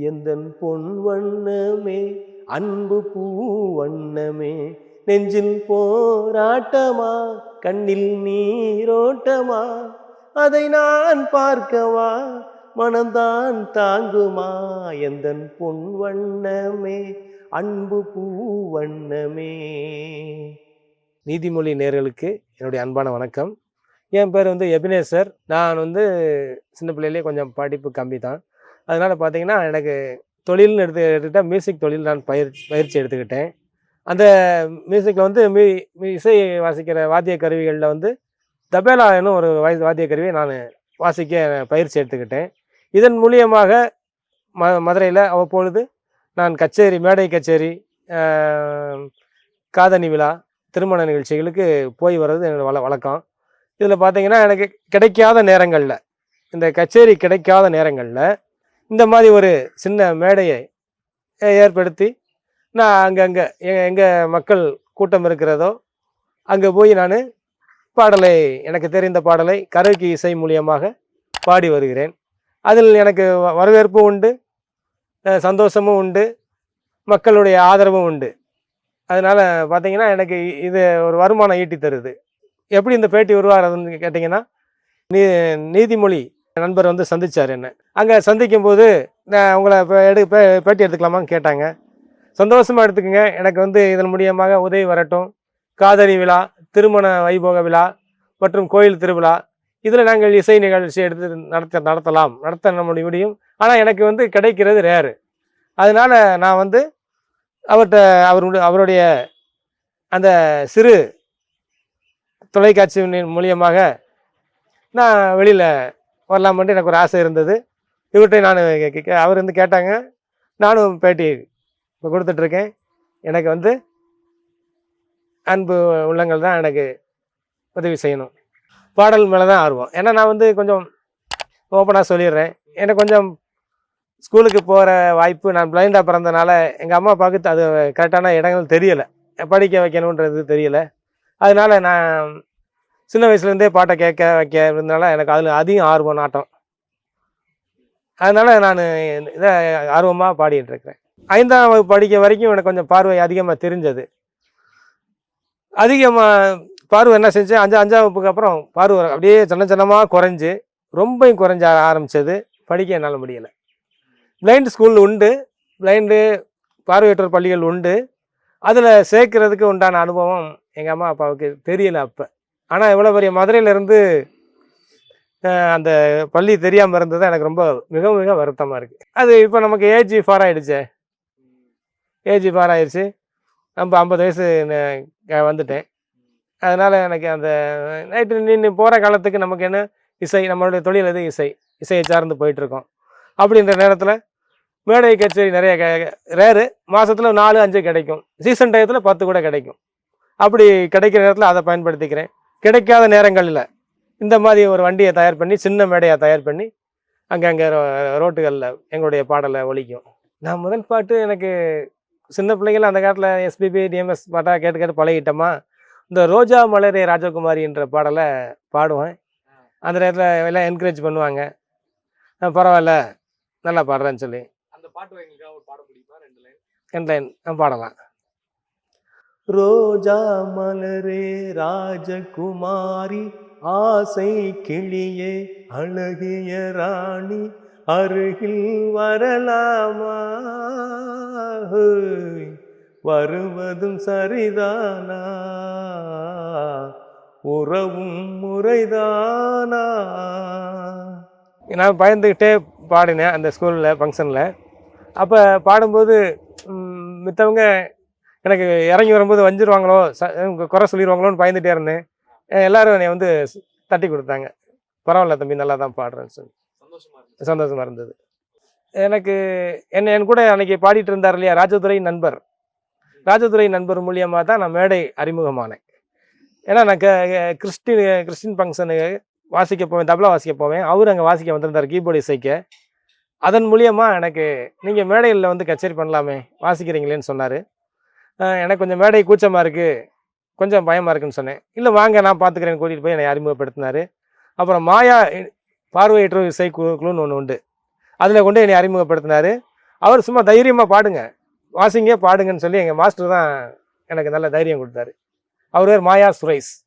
எந்தன் பொன் வண்ணமே அன்பு பூ வண்ணமே. நெஞ்சில் போராட்டமா கண்ணில் நீரோட்டமா? அதை நான் பார்க்கவா? மனந்தான் தாங்குமா? எந்தன் பொன் வண்ணமே அன்பு பூ வண்ணமே. நீதிமொழி நேர்களுக்கு என்னுடைய அன்பான வணக்கம். என் பேர் வந்து எபினேசர். நான் வந்து சின்ன பிள்ளையிலே கொஞ்சம் படிப்பு கம்மி தான் அதனால் பார்த்தீங்கன்னா எனக்கு தொழில்னு எடுத்து எடுத்துக்கிட்டால் மியூசிக் தொழில் நான் பயிற்சி பயிற்சி எடுத்துக்கிட்டேன். அந்த மியூசிக்கில் வந்து மீ இசை வாசிக்கிற வாத்திய கருவிகளில் வந்து தபேலா என்னும் ஒரு வாய் வாத்திய கருவியை நான் வாசிக்க பயிற்சி எடுத்துக்கிட்டேன். இதன் மூலியமாக ம மதுரையில் அவ்வப்பொழுது நான் கச்சேரி மேடை கச்சேரி காதணி விழா திருமண நிகழ்ச்சிகளுக்கு போய் வர்றது என்னோடய வள வழக்கம். இதில் பார்த்தீங்கன்னா எனக்கு கிடைக்காத நேரங்களில் இந்த கச்சேரி கிடைக்காத நேரங்களில் இந்த மாதிரி ஒரு சின்ன மேடையை ஏற்படுத்தி நான் அங்கங்கே எங்கே மக்கள் கூட்டம் இருக்கிறதோ அங்கே போய் நான் பாடலை எனக்கு தெரிந்த பாடலை கரோக்கி இசை மூலியமாக பாடி வருகிறேன். அதில் எனக்கு வ- வரவேற்பும் உண்டு சந்தோஷமும் உண்டு மக்களுடைய ஆதரவும் உண்டு. அதனால் பார்த்தீங்கன்னா எனக்கு இது ஒரு வருமானம் ஈட்டி தருது. எப்படி இந்த பேட்டி உருவாகிறதுன்னு கேட்டிங்கன்னா நீ நீதிமொழி நண்பர் வந்து சந்தித்தார் என்ன. அங்கே சந்திக்கும் போது நான் உங்களை இப்போ எடு பே- பேட்டி எடுத்துக்கலாமான்னு கேட்டாங்க. சந்தோஷமாக எடுத்துக்கோங்க. எனக்கு வந்து இதன் மூலியமாக உதவி வரட்டும். காதலி விழா திருமண வைபோக விழா மற்றும் கோயில் திருவிழா. இதில் நாங்கள் இசை நிகழ்ச்சி எடுத்து நடத்த நடத்தலாம். நடத்த நம்ம முடியும். ஆனால் எனக்கு வந்து கிடைக்கிறது ரேரு. அதனால நான் வந்து அவர்கிட்ட அவருடைய அவருடைய அந்த சிறு தொலைக்காட்சி மூலியமாக நான் வெளியில் வரலாம்ன்ட்டு எனக்கு ஒரு ஆசை இருந்தது. இவர்கிட்ட நான் அவர் வந்து கேட்டாங்க. நானும் பேட்டி இப்போ கொடுத்துட்ருக்கேன். எனக்கு வந்து அன்பு உள்ளங்கள் தான் எனக்கு உதவி செய்யணும். பாடல் மேலே தான் ஆர்வம். ஏன்னா நான் வந்து கொஞ்சம் ஓப்பனாக சொல்லிடுறேன். எனக்கு கொஞ்சம் ஸ்கூலுக்கு போகிற வாய்ப்பு நான் பிளைண்டாக பிறந்தனால எங்கள் அம்மா அப்பாவுக்கு அது கரெக்டான இடங்கள் தெரியலை. படிக்க வைக்கணுன்றது தெரியலை. அதனால நான் சின்ன வயசுலேருந்தே பாட்டை கேட்க வைக்க இருந்தனால எனக்கு அதில் அதிகம் ஆர்வம் நாட்டம். அதனால் நான் இதை ஆர்வமாக பாடிட்டு இருக்கிறேன் ஐந்தாம் வகுப்பு படிக்க வரைக்கும் எனக்கு கொஞ்சம் பார்வை அதிகமாக தெரிஞ்சது. அதிகமாக பார்வை என்ன செஞ்சேன் அஞ்சு அஞ்சாம் வகுப்புக்கு அப்புறம் பார்வை அப்படியே சின்ன சின்னமாக குறைஞ்சு ரொம்பையும் குறைஞ்ச ஆரம்பித்தது படிக்க என்னால் முடியலை. பிளைண்ட் ஸ்கூல் உண்டு. பிளைண்டு பார்வையற்றோர் பள்ளிகள் உண்டு. அதில் சேர்க்கறதுக்கு உண்டான அனுபவம் எங்கள் அம்மா அப்பாவுக்கு தெரியலை அப்போ. ஆனால் இவ்வளோ பெரிய மதுரையிலேருந்து அந்த பள்ளி தெரியாமல் இருந்தது எனக்கு ரொம்ப மிக மிக வருத்தமாக இருக்குது அது இப்போ நமக்கு ஏஜ் ஃபார் ஆகிடுச்சே ஏஜ் ஃபார் ஆயிடுச்சு நம்ம ஐம்பது வயசு ந- க- வந்துட்டேன். அதனால் எனக்கு அந்த நைட்டு நின்று போகிற காலத்துக்கு நமக்கு என்ன? இசை நம்மளுடைய தொழில் எது? இசை. இசையை சார்ந்து போயிட்டுருக்கோம். அப்படின்ற நேரத்தில் மேடை கச்சேரி நிறைய க ரேரு. மாதத்தில் நாலு அஞ்சு கிடைக்கும். சீசன் டயத்தில் பத்து கூட கிடைக்கும். அப்படி கிடைக்கிற நேரத்தில் அதை பயன்படுத்திக்கிறேன். கிடைக்காத நேரங்களில் இந்த மாதிரி ஒரு வண்டியை தயார் பண்ணி சின்ன மேடையை தயார் பண்ணி அங்கங்கே ரோட்டுகளில் எங்களுடைய பாடலை ஒலிக்கும் நான் முதல் பாட்டு எனக்கு சின்ன பிள்ளைகள் அந்த காலத்தில் எஸ்பிபி டிஎம்எஸ் பாட்டாக கேட்டு கேட்டு பழகிட்டோமா? இந்த ரோஜா மலரே ராஜகுமாரின்ற பாடலை பாடுவேன். அந்த நேரத்தில் எல்லாம் என்கரேஜ் பண்ணுவாங்க. "ஆ, பரவாயில்ல நல்லா பாடுறேன்னு சொல்லி. அந்த பாட்டு பாட முடியுமா? ரெண்டு லைன் என் லைன் பாடலாம். ரோஜா மலரே ராஜகுமாரி ஆசை கிளியே அழகிய ராணி அருகில் வரலாமா? வருவதும் சரிதானா? உறவும் முறைதானா? நான் பயந்துக்கிட்டே பாடினேன் அந்த ஸ்கூலில் ஃபங்க்ஷனில் அப்போ பாடும்போது மித்தவங்க எனக்கு இறங்கி வரும்போது வஞ்சிருவாங்களோ? ச குறை சொல்லிடுவாங்களோன்னு பயந்துட்டே இருந்தேன். எல்லாரும் என்னை வந்து தட்டி கொடுத்தாங்க. பரவாயில்ல தம்பி நல்லா தான் பாடுறேன்னு சொல்லி. சந்தோஷமா இருக்கு சந்தோஷமா இருந்தது. எனக்கு என்ன என் கூட அன்னைக்கு பாடிட்டு இருந்தார் இல்லையா ராஜதுரை நண்பர். ராஜதுரை நண்பர் மூலியமாக தான் நான் மேடை அறிமுகமானேன். ஏன்னா நான் க கிறிஸ்டின் கிறிஸ்டின் ஃபங்க்ஷனுக்கு வாசிக்க போவேன் தபலா வாசிக்க போவேன். அவர் அங்கே வாசிக்க வந்திருந்தார் கீபோர்டு இசைக்க. அதன் மூலியமாக எனக்கு நீங்கள் மேடைகளில் வந்து கச்சேரி பண்ணலாமே வாசிக்கிறீங்களேன்னு சொன்னார். எனக்கு கொஞ்சம் மேடை கூச்சமாக இருக்குது கொஞ்சம் பயமாக இருக்குன்னு சொன்னேன். இல்லை வாங்க நான் பார்த்துக்கிறேன்னு கூட்டிகிட்டு போய் என்னை அறிமுகப்படுத்தினார். அப்புறம் மாயா இ- பார்வையற்றோர் இசை குழுன்னு ஒன்று உண்டு. அதில் கொண்டு என்னை அறிமுகப்படுத்தினார். அவர் சும்மா தைரியமாக பாடுங்க. வாசிங்க பாடுங்கன்னு சொல்லி எங்கள் மாஸ்டர் தான் எனக்கு நல்ல தைரியம் கொடுத்தாரு. அவர் பேர் மாயா சுரேஷ்.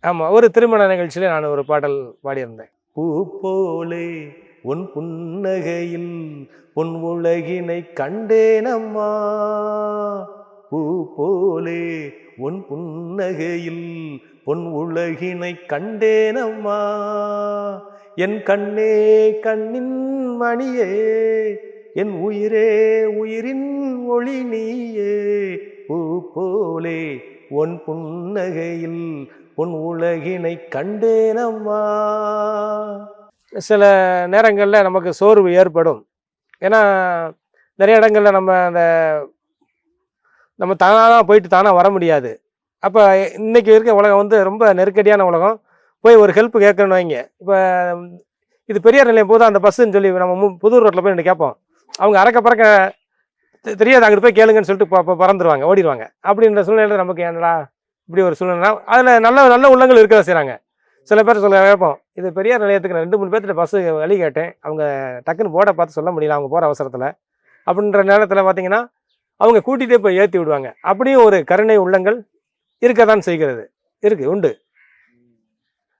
ஆமாம் ஒரு திருமண நிகழ்ச்சியில் நான் ஒரு பாடல் பாடியிருந்தேன். பூ போலே உன் புன்னகையில் உன் உலகினை கண்டேனம்மா. பூ போலே உன் புன்னகையில் பொன் உலகினை கண்டேனம்மா. என் கண்ணே கண்ணின் மணியே என் உயிரே உயிரின் ஒளி நீயே. பூ போலே உன் புன்னகையில் உன் உலகினை கண்டேனம்மா. சில நேரங்களில் நமக்கு சோர்வு ஏற்படும். ஏன்னா நிறைய இடங்களில் நம்ம அந்த நம்ம தானாக போயிட்டு தானாக வர முடியாது. அப்போ இன்றைக்கி இருக்க உலகம் வந்து ரொம்ப நெருக்கடியான உலகம். போய் ஒரு ஹெல்ப் கேட்கணும்னு வைங்க. இப்போ இது பெரியார் நிலையம் போது அந்த பஸ்ஸுன்னு சொல்லி நம்ம மு- புதூர் ரோட்டில் போய் நின்று கேட்போம். அவங்க அறக்க பறக்க தெரியாது. அங்கிட்டு போய் கேளுங்கன்னு சொல்லிட்டு ப- பறந்துருவாங்க ஓடிடுவாங்க அப்படின்ற சூழ்நிலையில் நமக்கு என்னடா இப்படி ஒரு சூழ்நிலை அதில் நல்ல நல்ல உள்ளங்கள் இருக்க செய்கிறாங்க சில பேர் சொல்ல கேட்போம் இது பெரியார் நிலையத்துக்கு நான் ரெண்டு மூணு பேர்த்திட்ட பஸ்ஸு வழி கேட்டேன். அவங்க டக்குன்னு போர்டை பார்த்து சொல்ல முடியல அவங்க போகிற அவசரத்தில். அப்படின்ற நேரத்தில் பார்த்தீங்கன்னா அவங்க கூட்டிகிட்டே போய் ஏற்றி விடுவாங்க. அப்படியும் ஒரு கருணை உள்ளங்கள் இருக்க தான் செய்கிறது. இருக்கு உண்டு.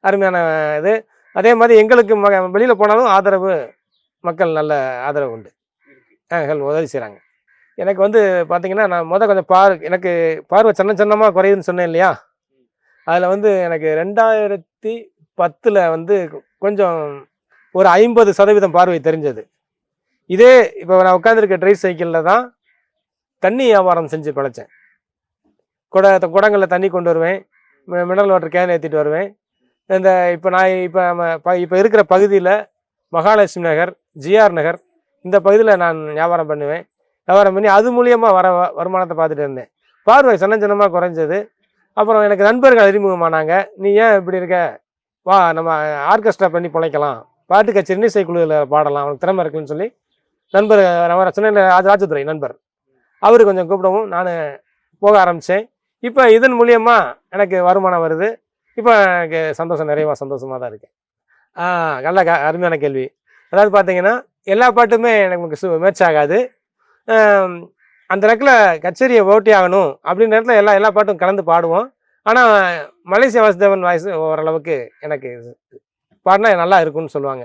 அருமையான இது. அதே மாதிரி எங்களுக்கு ம வெளியில் போனாலும் ஆதரவு மக்கள் நல்ல ஆதரவு உண்டு. ஹெல் உதவி செய்கிறாங்க எனக்கு வந்து பார்த்தீங்கன்னா நான் முத கொஞ்சம் பார் எனக்கு பார்வை சின்ன சின்னமாக குறையுதுன்னு சொன்னேன் இல்லையா? அதில் வந்து எனக்கு ரெண்டாயிரத்தி பத்தில் வந்து கொஞ்சம் ஒரு ஐம்பது சதவீதம் பார்வை தெரிஞ்சது. இதே இப்போ நான் உட்காந்துருக்க ட்ரை சைக்கிளில் தான் தண்ணி வியாபாரம் செஞ்சு பிழைச்சேன். குட குடங்களில் தண்ணி கொண்டு வருவேன். மினரல் வாட்டர் கேன் ஏற்றிட்டு வருவேன். இந்த இப்போ நான் இப்போ நம்ம ப இப்போ இருக்கிற பகுதியில் மகாலட்சுமி நகர் ஜிஆர் நகர் இந்த பகுதியில் நான் வியாபாரம் பண்ணுவேன். வியாபாரம் பண்ணி அது மூலியமாக வர வ- வருமானத்தை பார்த்துட்டு இருந்தேன். பார்வை சின்ன சின்னமாக குறைஞ்சது. அப்புறம் எனக்கு நண்பர்கள் அறிமுகமானாங்க. நீ ஏன் இப்படி இருக்க? வா நம்ம ஆர்கெஸ்ட்ரா பண்ணி பிழைக்கலாம். பாட்டு கச்சேரி இசை குழுவில் பாடலாம். அவனுக்கு திறமை இருக்குன்னு சொல்லி நண்பர் நம்ம ராஜ ராஜதுரை நண்பர். அவர் கொஞ்சம் கூப்பிடவும் நான் போக ஆரம்பித்தேன் இப்போ இதன் மூலியமாக எனக்கு வருமானம் வருது. இப்போ எனக்கு சந்தோஷம் நிறைவா சந்தோஷமாக தான் இருக்கேன் நல்ல க அருமையான கேள்வி. அதாவது பார்த்தீங்கன்னா எல்லா பாட்டுமே எனக்கு சு மேட்ச் ஆகாது. அந்த நேரத்தில் கச்சேரியை ஓட்டி ஆகணும் அப்படின்ற நேரத்தில் எல்லா எல்லா பாட்டும் கலந்து பாடுவோம். ஆனால் மலேசியா வாசுதேவன் வாய்ஸ் ஓரளவுக்கு எனக்கு பாடினா நல்லா இருக்கும்னு சொல்லுவாங்க.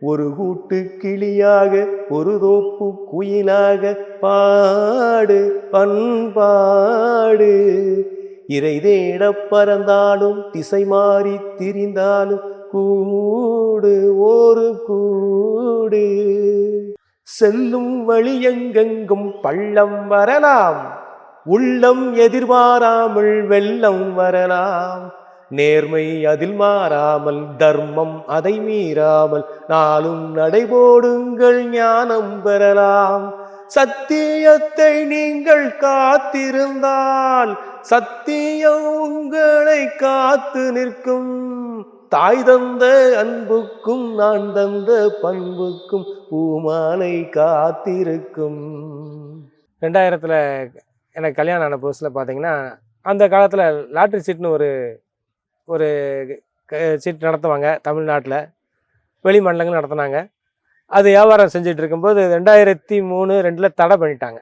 ஒரு கூட்டு கிளியாக ஒரு தோப்பு குயிலாக பாடு பண்பாடு. இறை தேட பறந்தாலும் திசை மாறி திரிந்தாலும் கூடு ஒரு கூடு. செல்லும் வழி எங்கெங்கும் பள்ளம் வரலாம் உள்ளம் எதிர்பாராமல் வெள்ளம் வரலாம். நேர்மை அதில் மாறாமல் தர்மம் அதை மீறாமல் நாளும் நடைபோடுங்கள் ஞானம் பெறலாம். சத்தியத்தை நீங்கள் காத்திருந்தால் சத்தியம் உங்களை காத்து நிற்கும். தாய் தந்த அன்புக்கும் நான் தந்த பண்புக்கும் பூமாலை காத்திருக்கும். ரெண்டாயிரத்தில் எனக்கு கல்யாணம் ஆன புதுசில் பார்த்தீங்கன்னா அந்த காலத்தில் லாட்ரி சீட்னு ஒரு ஒரு சீட் நடத்துவாங்க தமிழ்நாட்டில். வெளி மாநிலங்கள் நடத்துனாங்க. அது வியாபாரம் செஞ்சுட்டு இருக்கும்போது ரெண்டாயிரத்தி மூணு ரெண்டில் தடை பண்ணிட்டாங்க.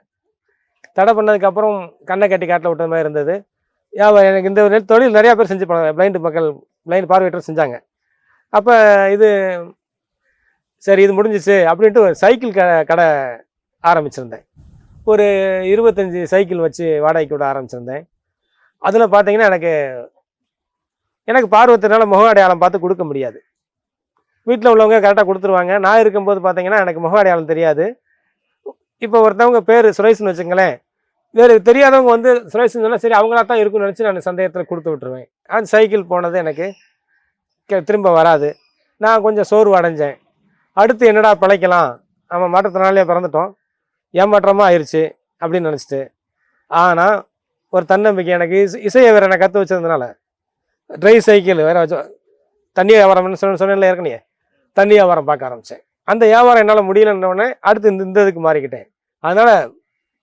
தடை பண்ணதுக்கப்புறம் கண்ணை கட்டி காட்டில் விட்ட மாதிரி இருந்தது. வியாபாரம் எனக்கு இந்த தொழில் நிறையா பேர் செஞ்சு பிளைண்டு மக்கள் பிளைண்ட் பார்வையற்ற செஞ்சாங்க. அப்போ இது சரி இது முடிஞ்சிச்சு அப்படின்ட்டு ஒரு சைக்கிள் க கடை ஆரம்பிச்சிருந்தேன். ஒரு இருபத்தஞ்சி சைக்கிள் வச்சு வாடகைக்கு விட ஆரம்பிச்சிருந்தேன். அதில் பார்த்தீங்கன்னா எனக்கு எனக்கு பார்வத்தினால முக அடையாளம் பார்த்து கொடுக்க முடியாது. வீட்டில் உள்ளவங்க கரெக்டாக கொடுத்துருவாங்க. நான் இருக்கும்போது பார்த்தீங்கன்னா எனக்கு முக அடையாளம் தெரியாது. இப்போ ஒருத்தவங்க பேர் சுரேஷ்னு வச்சுங்களேன். வேறு தெரியாதவங்க வந்து சுரேஷ்னு சொன்னால் சரி அவங்களா தான் இருக்கும்னு நினச்சி நான் சந்தேகத்தில் கொடுத்து விட்டுருவேன். அந்த சைக்கிள் போனது எனக்கு திரும்ப வராது. நான் கொஞ்சம் சோர்வு அடைஞ்சேன். அடுத்து என்னடா பிழைக்கலாம்? நம்ம மாற்றத்தினாலே பிறந்துட்டோம். ஏமாற்றமாக ஆயிடுச்சு அப்படின்னு நினச்சிட்டு. ஆனால் ஒரு தன்னம்பிக்கை எனக்கு இசை இசையை வேறு நான் கற்று வச்சதுனால ட்ரை சைக்கிள் வேறு வச்சு தண்ணி வியாபாரம்னு சொன்ன சொன்னேன்ல ஏற்கனவே. தண்ணி வியாபாரம் பார்க்க ஆரம்பித்தேன் அந்த வியாபாரம் என்னால் முடியலன்ன அடுத்து இந்த இந்த இதுக்கு மாறிக்கிட்டேன். அதனால்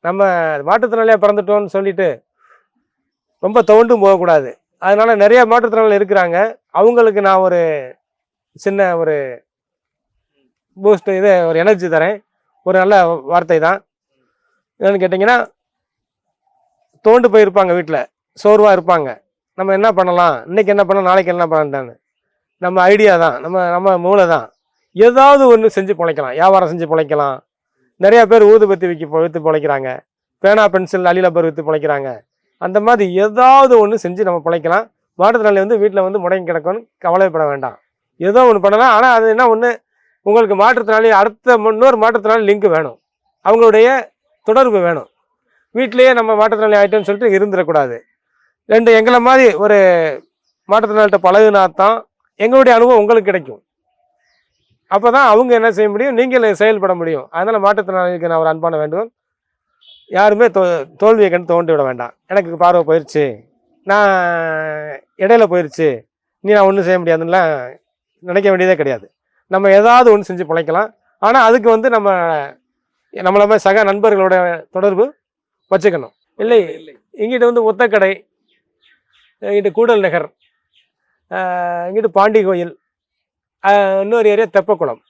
நம்ம மாற்றுத்திறனாளியாக பிறந்துட்டோம்னு சொல்லிட்டு ரொம்ப தோண்டும் போகக்கூடாது. அதனால் நிறைய மாற்றுத்திறனாளி இருக்கிறாங்க. அவங்களுக்கு நான் ஒரு சின்ன ஒரு பூஸ்ட் இது ஒரு எனர்ஜி தரேன். ஒரு நல்ல வார்த்தை தான். என்னென்னு கேட்டிங்கன்னா தோண்டு போயிருப்பாங்க வீட்டில் சோர்வாக இருப்பாங்க. நம்ம என்ன பண்ணலாம்? இன்றைக்கி என்ன பண்ணலாம்? நாளைக்கு என்ன பண்ணலான்னு நம்ம ஐடியா தான். நம்ம நம்ம மூளை தான். ஏதாவது ஒன்று செஞ்சு பிழைக்கலாம். வியாபாரம் செஞ்சு பிழைக்கலாம். நிறையா பேர் ஊதுபத்தி வைக்க விற்று பிழைக்கிறாங்க. பேனா பென்சில் அலிலப்பர் விற்று பிழைக்கிறாங்க. அந்த மாதிரி ஏதாவது ஒன்று செஞ்சு நம்ம பிழைக்கலாம். மாற்றுத்திறனாளி வந்து வீட்டில் வந்து முடங்கி கிடக்கும்னு கவலைப்பட வேண்டாம். ஏதோ ஒன்று பண்ணலாம். ஆனால் அது என்ன ஒன்று உங்களுக்கு மாற்றுத்திறனாளி அடுத்த இன்னொரு மாற்றுத்திறனாளி லிங்க் வேணும். அவங்களுடைய தொடர்பு வேணும். வீட்டிலேயே நம்ம மாற்றுத்திறனாளி ஆகிட்டோன்னு சொல்லிட்டு இருந்துடக்கூடாது. ரெண்டு எங்களை மாதிரி ஒரு மாற்றுத்திறனாளிகிட்ட பழகுனா தான் எங்களுடைய அனுபவம் உங்களுக்கு கிடைக்கும். அப்போ தான் அவங்க என்ன செய்ய முடியும்? நீங்கள் செயல்பட முடியும். அதனால் மாற்றுத்திறனாளிக்கு நான் ஒரு அன்பான வேண்டும் யாருமே தோ தோல்வியை கண்டு தோண்டி விட வேண்டாம். எனக்கு பார்வை போயிடுச்சு நான் இடையில போயிடுச்சு நீ நான் ஒன்றும் செய்ய முடியாதுன்னுலாம் நினைக்க வேண்டியதே கிடையாது. நம்ம ஏதாவது ஒன்று செஞ்சு பிழைக்கலாம். ஆனால் அதுக்கு வந்து நம்ம நம்மள மாதிரி சக நண்பர்களோட தொடர்பு வச்சுக்கணும். இல்லை இல்லை. இங்கிட்ட வந்து ஒத்தக்கடை இங்கிட்டு கூடல் நகர் இங்கிட்டு பாண்டி கோயில் இன்னொரு ஏரியா தெப்பக்குளம்.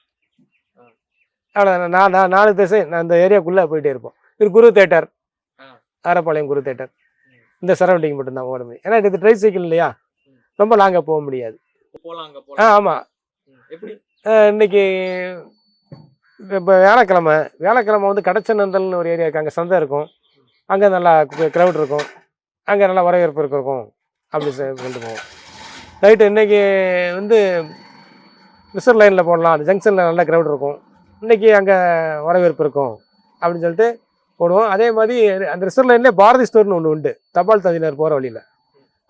அவ்வளோ நான் நான் நாலு திசை நான் இந்த ஏரியாக்குள்ளே போயிட்டே இருப்போம். இது குரு தேட்டர். ஆரப்பாளையம் குரு தேட்டர். இந்த சரௌண்டிங் மட்டும்தான் ஓட முடியும் ஏன்னா இது ட்ரை சைக்கிள் இல்லையா? ரொம்ப லாங்காக போக முடியாது. ஆ ஆமாம் இன்னைக்கு இப்போ வியாழக்கிழமை வியாழக்கிழமை வந்து கடச்சநந்தல்னு ஒரு ஏரியா இருக்குது அங்கே சந்தை இருக்கும். அங்கே நல்லா க்ரௌட் இருக்கும். அங்கே நல்லா வரவேற்பு இருக்கும். அப்படி கொண்டு போவோம். ரைட்டு இன்றைக்கி வந்து ரிசர்வ் லைனில் போடலாம். அந்த ஜங்ஷனில் நல்ல க்ரௌட் இருக்கும். இன்னைக்கு அங்கே வரவேற்பு இருக்கும். அப்படின்னு சொல்லிட்டு போடுவோம். அதே மாதிரி அந்த ரிசர்வ் லைன்லேயே பாரதி ஸ்டோர்னு ஒன்று உண்டு. தபால் தந்தினர் போகிற வழியில்.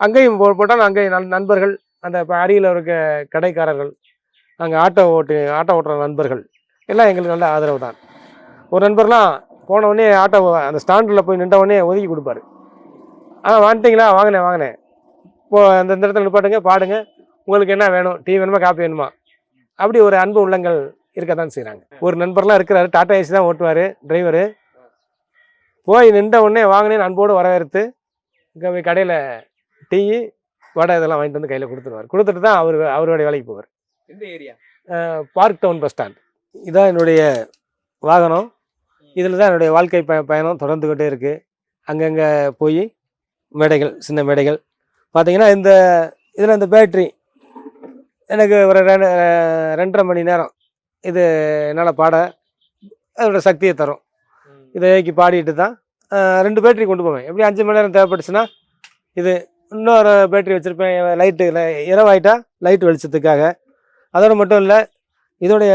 அங்கேயும் போ போட்டால் அங்கேயும் நல் நண்பர்கள் அந்த இப்போ அருகில் இருக்க கடைக்காரர்கள் அங்கே ஆட்டோ ஓட்டு ஆட்டோ ஓட்டுற நண்பர்கள் எல்லாம் எங்களுக்கு நல்ல ஆதரவு தான். ஒரு நண்பர்லாம் போனவுடனே ஆட்டோ அந்த ஸ்டாண்டில் போய் நின்றவுடனே ஒதுக்கி கொடுப்பாரு. ஆ வாங்கிட்டீங்களா? வாங்கினேன் வாங்கினேன். இப்போ அந்த இடத்துல நிப்பாட்டுங்க பாடுங்க. உங்களுக்கு என்ன வேணும்? டீ வேணுமா காப்பி வேணுமா? அப்படி ஒரு அன்பு உள்ளங்கள் இருக்க தான் செய்கிறாங்க ஒரு நண்பர்லாம் இருக்கிறாரு டாடா ஏசி தான் ஓட்டுவார் டிரைவரு போய் நின்ற உடனே வாங்கினேன் அன்போடு வரவேற்று இங்கே போய் கடையில் டீ வடை இதெல்லாம் வாங்கிட்டு வந்து கையில் கொடுத்துருவார். கொடுத்துட்டு தான் அவர் அவருடைய வேலைக்கு போவார். எந்த area? Park Town bus stand. இதான் என்னுடைய வாகனம். இதில் தான் என்னுடைய வாழ்க்கை ப பயணம் தொடர்ந்துக்கிட்டே இருக்குது அங்கங்கே போய் மேடைகள் சின்ன மேடைகள் பார்த்தீங்கன்னா இந்த இதில் இந்த பேட்ரி எனக்கு ஒரு ரெண்டு ரெண்டரை மணி நேரம் இது என்னால் பாட அதோட சக்தியை தரும். இதை இயக்கி பாடிட்டு தான் ரெண்டு பேட்ரி கொண்டு போவேன். எப்படி அஞ்சு மணி நேரம் தேவைப்பட்டுச்சுன்னா இது இன்னொரு பேட்ரி வச்சுருப்பேன் லைட்டு இரவாயிட்டா லைட் வெளிச்சத்துக்காக. அதோடு மட்டும் இல்லை இதோடைய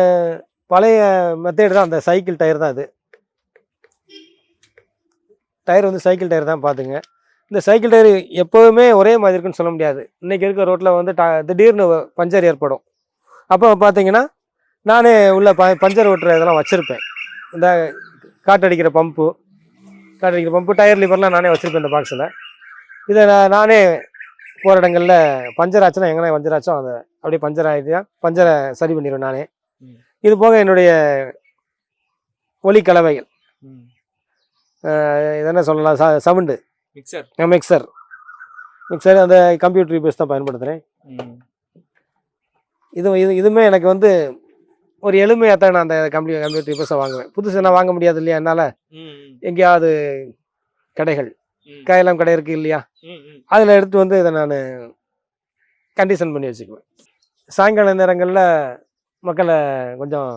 பழைய மெத்தேடு தான் அந்த சைக்கிள் டயர் தான் இது டயர் வந்து சைக்கிள் டயர் தான் பார்த்துங்க இந்த சைக்கிள் டயர் எப்போவுமே ஒரே மாதிரி இருக்குன்னு சொல்ல முடியாது. இன்றைக்கி இருக்க ரோட்டில் வந்து ட திடீர்னு பஞ்சர் ஏற்படும். அப்போ பார்த்தீங்கன்னா நானே உள்ள ப பஞ்சர் ஓட்டுற இதெல்லாம் வச்சுருப்பேன். இந்த காற்றடிக்கிற பம்பு காற்றடிக்கிற பம்பு டயர் லிவர்லாம் நானே வச்சுருப்பேன் இந்த பாக்ஸில் இதை நான் நானே போகிற இடங்களில் பஞ்சர் ஆச்சுன்னா எங்கே பஞ்சர் ஆச்சோ அதை அப்படியே பஞ்சர் ஆகிடுச்சா பஞ்சரை சரி பண்ணிடுவேன் நானே. இது போக என்னுடைய ஒலி கலவைகள் அஹ் இது என்ன சொல்லலாம்? ச சவுண்டு. மிக்சர்? மிக்சர். மிக்சர் அந்த கம்ப்யூட்டர் பேஸ் தான் பயன்படுத்துகிறேன் இது இது இதுவுமே எனக்கு வந்து ஒரு எளிமையாக தான் நான் அந்த கம்ப்யூ கம்ப்யூட்டர் பேஸை வாங்குவேன். புதுசு நான் வாங்க முடியாது இல்லையா? என்னால் எங்கேயாவது கடைகள் கையெல்லாம் கடை இருக்குது இல்லையா? அதில் எடுத்து வந்து இதை நான் கண்டிஷன் பண்ணி வச்சுக்குவேன். சாயங்கால நேரங்களில் மக்களை கொஞ்சம்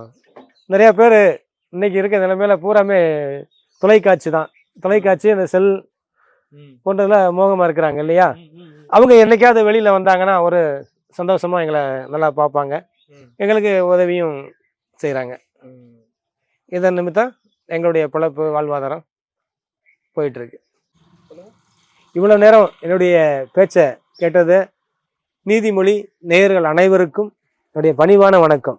நிறையா பேர் இன்னைக்கு இருக்க நிலைமையில பூராமே தொலைக்காட்சி தான். தொலைக்காட்சி அந்த செல் போன்றதில் மோகமாக இருக்கிறாங்க இல்லையா? அவங்க என்னைக்காவது வெளியில் வந்தாங்கன்னா ஒரு சந்தோஷமாக எங்களை நல்லா பார்ப்பாங்க. எங்களுக்கு உதவியும் செய்கிறாங்க இதன் நிமித்தம் எங்களுடைய பிழைப்பு வாழ்வாதாரம் போயிட்டுருக்கு. இவ்வளோ நேரம் என்னுடைய பேச்சை கேட்டது நீதிமொழி நேயர்கள் அனைவருக்கும் என்னுடைய பணிவான வணக்கம்.